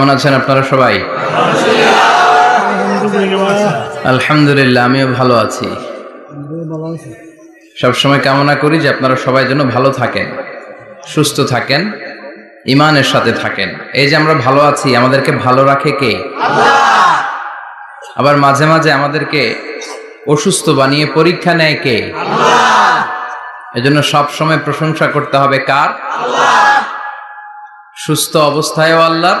কেমন আছেন আপনারা সবাই? আলহামদুলিল্লাহ, আমিও ভালো আছি। সবসময় কামনা করি যে আপনারা সবাই যেন ভালো থাকেন, সুস্থ থাকেন ইমানের সাথে থাকেন। এই যে আমরা ভালো আছি, আমাদেরকে ভালো রাখে কে? আবার মাঝে মাঝে আমাদেরকে অসুস্থ বানিয়ে পরীক্ষা নেয় কে? এজন্য সব সময় প্রশংসা করতে হবে কার? সুস্থ অবস্থায়ও আল্লাহর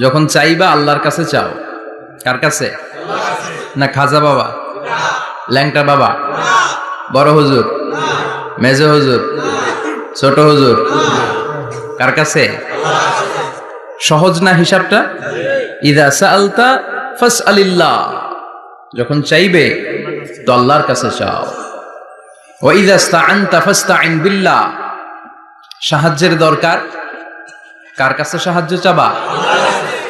যখন চাইবা আল্লাহর কাছে চাও। কার কাছে? না খাজা বাবা? ল্যাংটা বাবা? বড় হুজুর? মেজ হুজুর? ছোট হুজুর? কার কাছে? সহজ না হিসাবটা? ইদা সালতা ফাস আলিল্লাহ যখন চাইবে, তো আল্লাহর কাছে চাও। ও ইদা স্তাআনতা ফাস্তাইন বিল্লাহ। সাহায্যের দরকার? কার কাছে সাহায্য চাবা?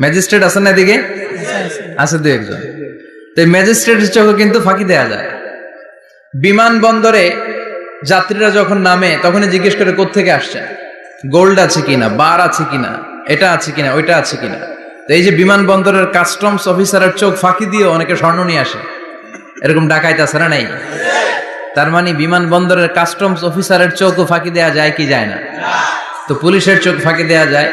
ম্যাজিস্ট্রেট আছে না এদিকে? আছে দু একজন। তো ম্যাজিস্ট্রেটের চোখও কিন্তু ফাঁকি দেয়া যায়। বিমানবন্দরে যাত্রীরা যখন নামে, তখনই জিজ্ঞেস করে কোত্থেকে আসছে গোল্ড আছে কিনা? বার আছে কিনা? এটা আছে কিনা? ওইটা আছে কিনা? তো এই যে বিমানবন্দরের কাস্টমস অফিসারের চোখ ফাঁকি দিয়ে অনেকে স্বর্ণ নিয়ে আসে। এরকম ডাকাইত আছে না নাই? তার মানে বিমানবন্দরের কাস্টমস অফিসারের চোখও ফাঁকি দেওয়া যায় কি যায় না? তো পুলিশের চোখ ফাঁকি দেওয়া যায়।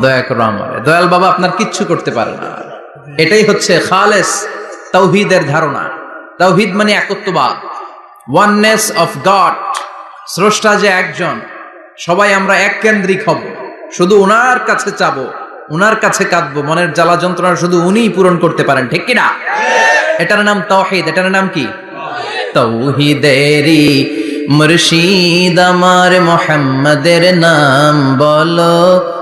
দয়া করো আমারে। দয়াল বাবা আপনার কিচ্ছু করতে পারে না। এটাই হচ্ছে খালেস তৌহিদের ধারণা। তৌহিদ মানে একত্ববাদ। Oneness of God. স্রষ্টা যে একজন, সবাই আমরা এক কেন্দ্রিক হব। শুধু ওনার কাছে চাব ওনার কাছে কাঁদবো। মনের জ্বালা যন্ত্রণা শুধু উনিই পূরণ করতে পারেন, ঠিক কিনা? এটার নাম তৌহিদ এটার নাম কি? তৌহিদেরি মুর্শিদ আমার মোহাম্মদের নাম বলো।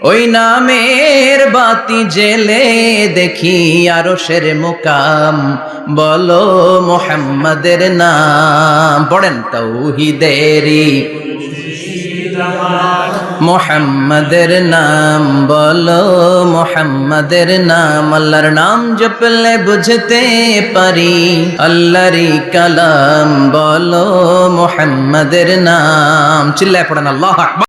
ওই নামের বাতি জেলে দেখি আরও সের মুকাম। বলো মোহাম্মদের নাম, পড়েন তৌহিদেরি মোহাম্মদের নাম, বলো মোহাম্মদের নাম। আল্লাহর নাম জপলে বুঝতে পারি আল্লাহরি কালাম। বলো মোহাম্মদের নাম। চিল্লায় পড়েন আল্লাহ